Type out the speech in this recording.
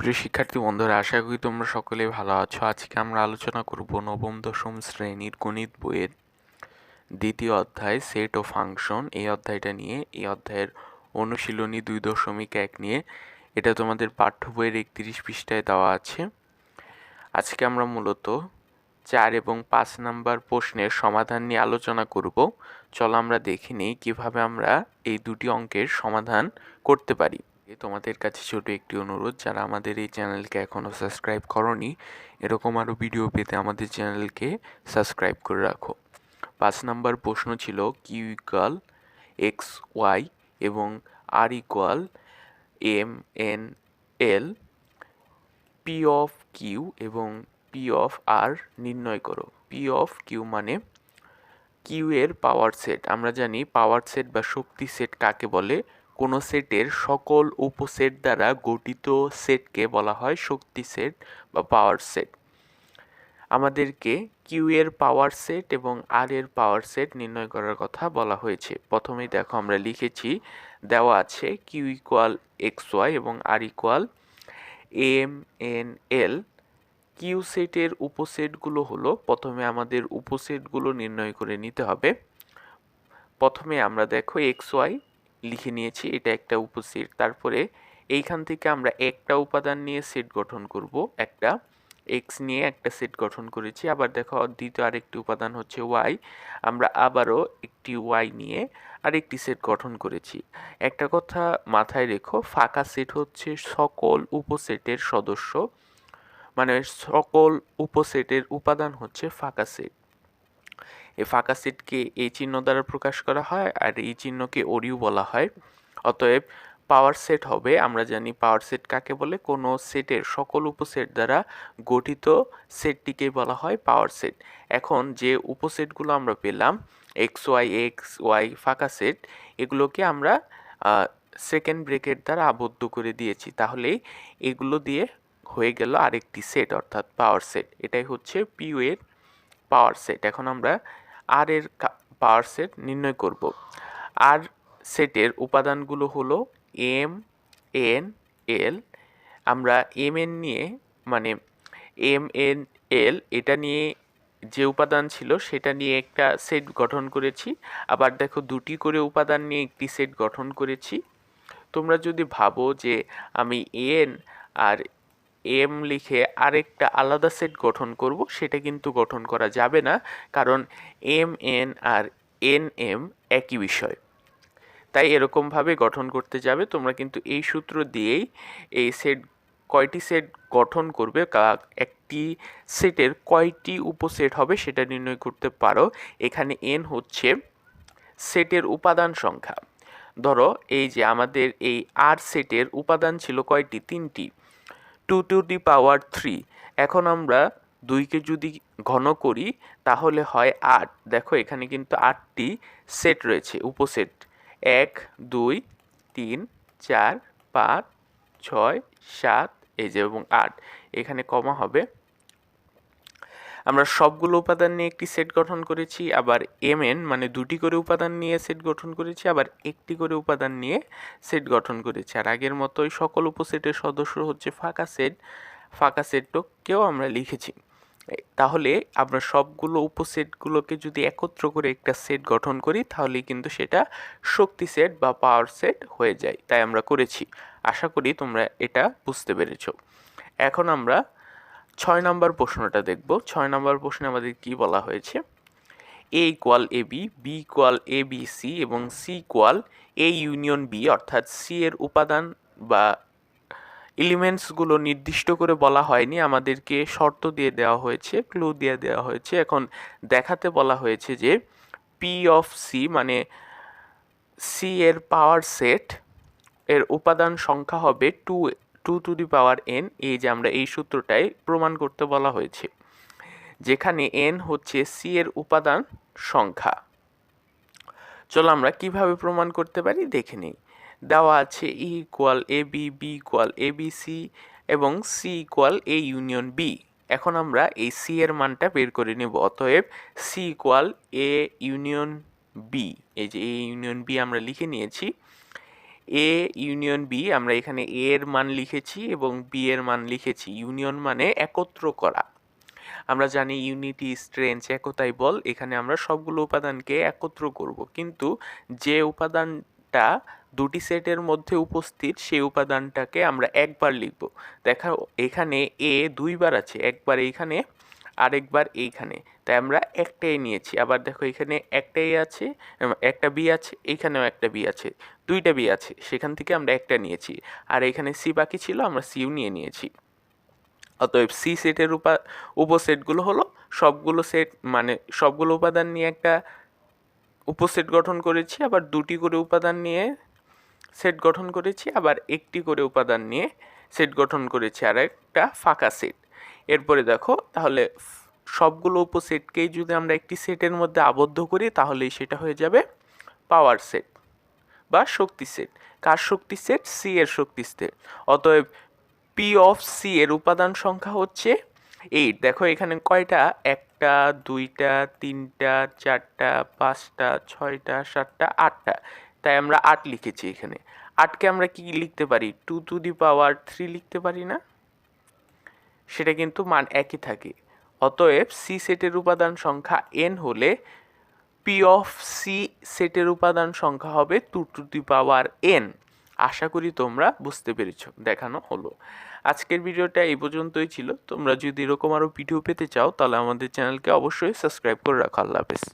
প্রিয় শিক্ষার্থী বন্ধুরা, আশা করি তোমরা সকলে ভালো আছো। আজকে আমরা আলোচনা করব নবম, দশম শ্রেণির গণিত বইয়ের দ্বিতীয় অধ্যায় সেট ও ফাংশন এই অধ্যায়টা নিয়ে, এই অধ্যায়ের অনুশীলনী দুই দশমিক এক নিয়ে, এটা তোমাদের পাঠ্য বইয়ের একত্রিশ পৃষ্ঠায় দেওয়া আছে। আজকে আমরা মূলত চার এবং পাঁচ নাম্বার প্রশ্নের সমাধান নিয়ে আলোচনা করব। চলো আমরা দেখে নিই কীভাবে আমরা এই দুটি অঙ্কের সমাধান করতে পারি। তোমাদের কাছে ছোট একটি অনুরোধ, যারা আমাদের এই চ্যানেলকে এখনও সাবস্ক্রাইব করনি, এরকম আরও ভিডিও পেতে আমাদের চ্যানেলকে সাবস্ক্রাইব করে রাখো। পাঁচ নাম্বার প্রশ্ন ছিল, কিউ ইকুয়াল এক্স ওয়াই এবং R equal M N L P of Q এবং পি অফ আর নির্ণয় করো। পি অফ কিউ মানে কিউ এর পাওয়ার সেট আমরা জানি পাওয়ার সেট বা শক্তি সেট কাকে বলে? কোনো সেটের সকল উপসেট দ্বারা গঠিত সেটকে বলা হয় শক্তি সেট বা পাওয়ার সেট আমাদেরকে কিউ এর পাওয়ার সেট এবং আর এর পাওয়ার সেট নির্ণয় করার কথা বলা হয়েছে। প্রথমেই দেখো আমরা লিখেছি, দেওয়া আছে কিউ ইকুয়াল এক্স ওয়াই এবং R equal M N L Q সেটের উপসেটগুলো হলো, প্রথমে আমাদের উপসেটগুলো নির্ণয় করে নিতে হবে। প্রথমে আমরা দেখো এক্স ওয়াই লিখে নিয়েছি, এটা একটা উপসেট তারপরে এইখান থেকে আমরা একটা উপাদান নিয়ে সেট গঠন করব, একটা এক্স নিয়ে একটা সেট গঠন করেছি। আবার দেখো, দ্বিতীয় আরেকটি উপাদান হচ্ছে ওয়াই আমরা আবারও একটি ওয়াই নিয়ে আরেকটি সেট গঠন করেছি। একটা কথা মাথায় রেখো, ফাঁকা সেট হচ্ছে সকল উপসেটের সদস্য। মানে সকল উপসেটের উপাদান হচ্ছে ফাঁকা সেট। এই ফাঁকা সেটকে এই চিহ্ন দ্বারা প্রকাশ করা হয় আর এই চিহ্নকে ওরিও বলা হয়। অতএব পাওয়ার সেট হবে, আমরা জানি পাওয়ার সেট কাকে বলে? কোনো সেটের সকল উপসেট দ্বারা গঠিত সেটটিকে বলা হয় পাওয়ার সেট এখন যে উপসেটগুলো আমরা পেলাম এক্স ওয়াই এক্স ওয়াই ফাঁকা সেট, এগুলোকে আমরা সেকেন্ড ব্রেকেট দ্বারা আবদ্ধ করে দিয়েছি। তাহলেই এগুলো দিয়ে হয়ে গেল আরেকটি সেট অর্থাৎ পাওয়ার সেট এটাই হচ্ছে পিউ এর পাওয়ার সেট এখন আমরা আর এর পাওয়ার সেট নির্ণয় করব। আর সেটের উপাদানগুলো হলো এম এন এল আমরা এম এন নিয়ে মানে এম এন এল এটা নিয়ে যে উপাদান ছিল সেটা নিয়ে একটা সেট গঠন করেছি। আবার দেখো দুটি করে উপাদান নিয়ে একটি সেট গঠন করেছি। তোমরা যদি ভাবো যে আমি এন আর এম লিখে আরেকটা আলাদা সেট গঠন করব, সেটা কিন্তু গঠন করা যাবে না, কারণ এম এন আর এন এম একই বিষয়। তাই এরকমভাবে গঠন করতে যাবে, তোমরা কিন্তু এই সূত্র দিয়েই এই সেট কয়টি সেট গঠন করবে একটি সেটের কয়টি উপসেট হবে সেটা নির্ণয় করতে পারো। এখানে এন হচ্ছে সেটের উপাদান সংখ্যা। ধরো এই যে আমাদের এই আর সেটের উপাদান ছিল কয়টি? তিনটি। Two to the power three. এখন আমরা দুইকে যদি ঘন করি, তাহলে হয় আট। দেখো, এখানে কিন্তু আটটি সেট রয়েছে, উপসেট। এক, দুই, তিন, চার, পাঁচ, ছয়, সাত, এই যে, এবং আট। এখানে কমা হবে আমরা সবগুলো উপাদান নিয়ে একটি সেট গঠন করেছি, আবার এম এন মানে দুটি করে উপাদান নিয়ে সেট গঠন করেছি, আবার একটি করে উপাদান নিয়ে সেট গঠন করেছি। আর আগের মতোই সকল উপসেটের সদস্য হচ্ছে ফাঁকা সেট, ফাঁকা সেটকেও আমরা লিখেছি। তাহলে আমরা সবগুলো উপসেটগুলোকে যদি একত্র করে একটা সেট গঠন করি তাহলে কিন্তু সেটা শক্তি সেট বা পাওয়ার সেট হয়ে যায়। তাই আমরা করেছি। আশা করি তোমরা এটা বুঝতে পেরেছ। এখন আমরা ছয় নম্বর প্রশ্নটা দেখব। ছয় নম্বর প্রশ্নে আমাদের কি বলা হয়েছে? A equal A B B equal A B C এবং C equal A union B অর্থাৎ সি এর উপাদান বা এলিমেন্টসগুলো নির্দিষ্ট করে বলা হয়নি। আমাদেরকে শর্ত দিয়ে দেওয়া হয়েছে ক্লু দিয়ে দেওয়া হয়েছে। এখন দেখাতে বলা হয়েছে যে পি অফ সি মানে সি এর পাওয়ার সেট এর উপাদান সংখ্যা হবে two two to the power N, এই যে আমরা এই সূত্রটাই প্রমাণ করতে বলা হয়েছে। যেখানে এন হচ্ছে সি এর উপাদান সংখ্যা। চলো আমরা কীভাবে প্রমাণ করতে পারি? দেখে নিই। দেওয়া আছে ই equal A B B equal A B C এবং C equal A union B এখন আমরা এই সি এর মানটা বের করে নেব। অতএব C equal A union B এই যে এ ইউনিয়ন বি আমরা লিখে নিয়েছি। এ ইউনিয়ন বি আমরা এখানে এ এর মান লিখেছি এবং বি এর মান লিখেছি। ইউনিয়ন মানে একত্র করা। আমরা জানি ইউনিটি স্ট্রেংথ একতাই বল। এখানে আমরা সবগুলো উপাদানকে একত্র করব। কিন্তু যে উপাদানটা দুটি সেটের মধ্যে উপস্থিত, সেই উপাদানটাকে আমরা একবার লিখব। দেখা, এখানে এ দুইবার আছে। একবার এইখানে, আরেকবার এইখানে। তাই আমরা একটাই নিয়েছি। আবার দেখো এখানে একটাই আছে একটা বি আছে এইখানেও একটা বি আছে, দুইটা বি আছে, সেখান থেকে আমরা একটা নিয়েছি। আর এখানে সি বাকি ছিল, আমরা সিও নিয়ে নিয়েছি। অতএব সি সেটের উপা উপসেটগুলো হলো সবগুলো সেট মানে সবগুলো উপাদান নিয়ে একটা উপসেট গঠন করেছি, আবার দুটি করে উপাদান নিয়ে সেট গঠন করেছি, আবার একটি করে উপাদান নিয়ে সেট গঠন করেছি আর একটা ফাঁকা সেট। এরপরে দেখো, তাহলে সবগুলো উপসেটকেই যদি আমরা একটি সেটের মধ্যে আবদ্ধ করি, তাহলেই সেটা হয়ে যাবে পাওয়ার সেট বা শক্তি সেট কার শক্তি সেট সি এর শক্তি সেট অতএব পি অফ সি এর উপাদান সংখ্যা হচ্ছে এইট দেখো এখানে কয়টা? একটা, দুইটা, তিনটা, চারটা, পাঁচটা, ছয়টা, সাতটা, আটটা। তাই আমরা আট লিখেছি এখানে। আটকে আমরা কি লিখতে পারি? Two to the power three লিখতে পারি না? সেটা কিন্তু মান একই থাকে। অতএব সি সেটের উপাদান সংখ্যা এন হলে পি অফ সি সেটের উপাদান সংখ্যা হবে two to the power N আশা করি তোমরা বুঝতে পেরেছ। দেখানো হলো। আজকের ভিডিওটা এই পর্যন্তই ছিল। তোমরা যদি এরকম আরও ভিডিও পেতে চাও, তাহলে আমাদের চ্যানেলকে অবশ্যই সাবস্ক্রাইব করে রাখো। আল্লাহ হাফেজ।